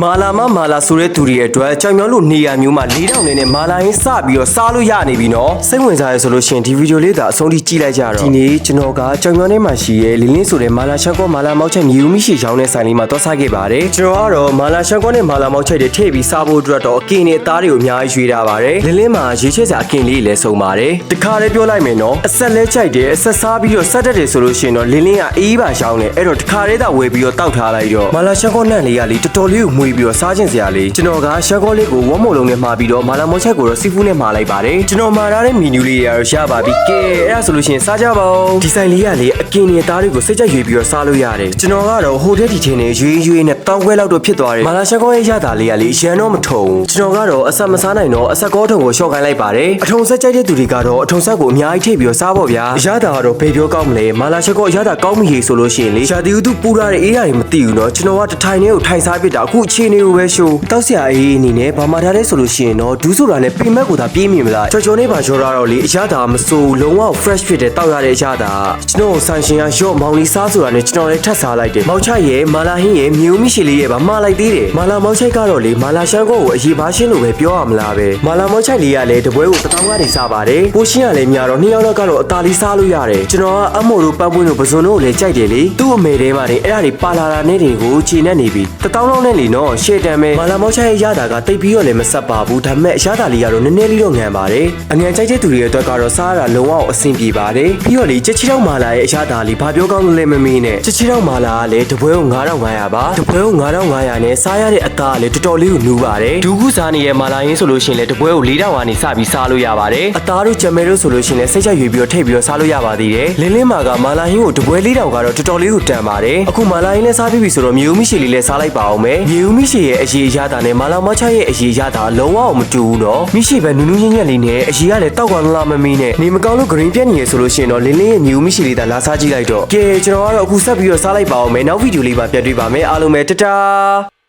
မာလာမမာလာဆိုတဲ့သူတွေအတွက်ကြောင်မြောင်းလို့နေရာမျိုးမှာ၄တောင်နေနဲ့မာလာရင်းစပြီးတော့စားလို့ရနေပြီနော်စိတ်ဝင်စားရဆိုလို့ရှရင်ဒီဗီဒီယိုလေးသာအဆုံးထိကြည့်လိုက်ကြတော့ဒီနေ့ကျွန်တော်ကကြောင်မြောင်းထဲမှာရှိရဲ့လင်းလင်းဆိုတဲ့မာလာရှန်ကောမာလာမောက်ချက်မြူမီရှိချောင်းတဲ့ဆိုင်လေးမှာသွားစားခဲ့ပါတယ်ကျွန်တော်ကတော့မာလာရှန်ကောနဲ့မာလာမောက်ချက်တွေထည့်ပြီးစားဖို့အတွက်တော့အကင်နဲ့အသားတွေကိုအများကြီးရွေးထားပါတယ်လင်းလင်းမှာရေချက်စာအကင်လေးလည်းစုံပါတယ်တခါလေးပြောလိုက်မယ်နော်အဆက်လဲကြိုက်တယ်အဆက်စားပြီးတော့ဆက်တတ်တယ်ဆိုလို့ရှရင်တော့လင်းလင်းကအေးပါရှောင်းတယ်အဲ့တော့တခါလေးသာဝယ်ပြီးတော့တောက်ထားလိုက်တော့မာလာရှန်ကောနန့်လေးကလေတော်တော်လေးကိုမှုေးပြီးတော့စားခြင်းစရာလေးကျွန်တော်ကရှန်ကောလေးကိုဝမ်းမုံလုံးနဲ့မှာပြီးတော့မာလာမောချက်ကိုတော့စီဖူးနဲ့မှာလိုက်ပါတယ်ကျွန်တော်မှာထားတဲ့မီနူးလေးတွေကတော့ရပါပြီကဲအဲ့ဒါဆိုလို့ရှရင်စားကြပါဦးဒီဆိုင်လေးကလေအကင်နဲ့သားတွေကိုစိတ်ကြရွေးပြီးတော့စားလို့ရတယ်ကျွန်တော်ကတော့ဟိုတက်တီထင်းနဲ့ရွေးရွေးနဲ့ တောင်းခွဲလောက်တော့ဖြစ်သွားတယ်မာလာရှန်ကောရဲ့ရတာလေးကလေရန်တော့မထုံကျွန်တော်ကတော့အဆက်မစားနိုင်တော့အဆက်ကောထုံကိုရှော့ခိုင်းလိုက်ပါတယ်အထုံဆက်ကြိုက်တဲ့သူတွေကတော့အထုံဆက်ကိုအများကြီးထည့်ပြီးတော့စားဖို့ဗျာရတာကတော့ဘယ်ပြောကောင်းမလဲမာလာရှန်ကောရတာကောင်းပြီဆိုလို့ရှိရင်လေရှာတီဦးသူပူရတဲ့အေးရတယ်မသိဘူးเนาะကျွန်တော်ကတထိုင်လေးကိုထိုင်စားပြစ်တာအခုအခြေအနေကိုပဲရှိုးတောက်ဆရာအေးအနေနဲ့ဘာမှထားလဲဆိုလို့ရှိရင်တော့ဒူးဆိုတာနဲ့ပင်မက်ကိုသာပြေးမြင်မလားချော်ချော်လေးပါရောတော့လေအရတာမစိုးလုံးဝ fresh ဖြစ်တဲ့တောက်ရတဲ့အရတာကျွန်တော်ဆန်ရှင်ကရော့မောင်လေးစားဆိုတာနဲ့ကျွန်တော်လည်းထပ်စားလိုက်တယ်မောက်ချရဲ့မာလာဟင်းရဲ့မြူမီ ရှီလေးရဲ့ဗမာလိုက်သေးတယ်မာလာမောက်ချိုက်ကတော့လေမာလာရှန်ကိုကိုအရေးပါရှင်းလို့ပဲပြောရမလားပဲမာလာမောက်ချိုက်လေးကလည်းတပွဲကိုတစ်တောင်းကနေစားပါတယ်ပိုရှင်းကလည်းများတော့နှစ်ယောက်တော့ကတော့အသားလေးစားလို့ရတယ်ကျွန်တော်ကအမို့တို့ပတ်ပွင့်တို့ပဇွန်တို့ကိုလည်းကြိုက်တယ်လေသူ့အမေထဲမှာနေအဲ့ဒါတွေပါလာတာနဲ့တွေကိုခြေနဲ့နေပြီတစ်တောင်းလုံးနဲ့လीနော်ရှေ့တံပဲမာလာမောက်ချိုက်ရဲ့ရတာကတိတ်ပြီးတော့လည်းမဆက်ပါဘူးဒါပေမဲ့အရတာလေးကတော့နည်းနည်းလေးတော့ငံပါတယ်အငန်ကြိုက်တဲ့သူတွေရဲ့အတွက်ကတော့စားရတာလုံးဝအဆင်ပြေပါတယ်ပြီးတော့လေချက်ချီတော့မာလာရဲ့အရတာလေးဘာပြောကောင်းလို့လဲမမေးနဲ့ချက်ချီတော့မာလာကလည်းတပွဲကို9500ပါတပွဲကို9500နဲ့စားရတဲ့အသားကလည်းတော်တော်လေးကိုနူးပါတယ်ဒူးခုစားနေတဲ့မာလာရင်းဆိုလို့ရှိရင်လည်းတပွဲကို4000ကနေစပြီးစားလို့ရပါတယ်အသားတို့ဂျမဲတို့ဆိုလို့ရှိရင်လည်းစိတ်ချက်ရွေပြီးတော့ထည့်ပြီးတော့စားလို့ရပါသေးတယ်လင်းလင်းမာကမာလာရင်းကိုတပွဲ4000ကတော့တော်တော်လေးကိုတန်ပါတယ်အခုမာလာရင်းလည်းစားပြီးပြီဆိုတော့မြေဦးမရှိလေးလည်းစားလိုက်ပါအောင်မယ်မြေဦးမရှိရဲ့အရေးရတာနဲ့မာလာမချရဲ့အရေးရတာလုံးဝမတူဘူးနော်မရှိပဲနူးနူးညံ့ညံ့လေးနဲ့အရေးကလည်းတောက်ကွာလာမမီးနဲ့နေမကောင်းလို့ green ပြက်နေရဆိုလို့ရှိရင်တော့လင်းလင်းရဲ့မြေဦးမရှိလေးသာလာစားကြည့်လိုက်တော့ကဲကျွန်တော်ကတော့အခုဆက်ပြီးတော့စားလိုက်ပါအောင်မယ်နောက်ဗီဒီယိုလေးပါပြန်တွေ့ပါမယ်အားလုံးပဲတတား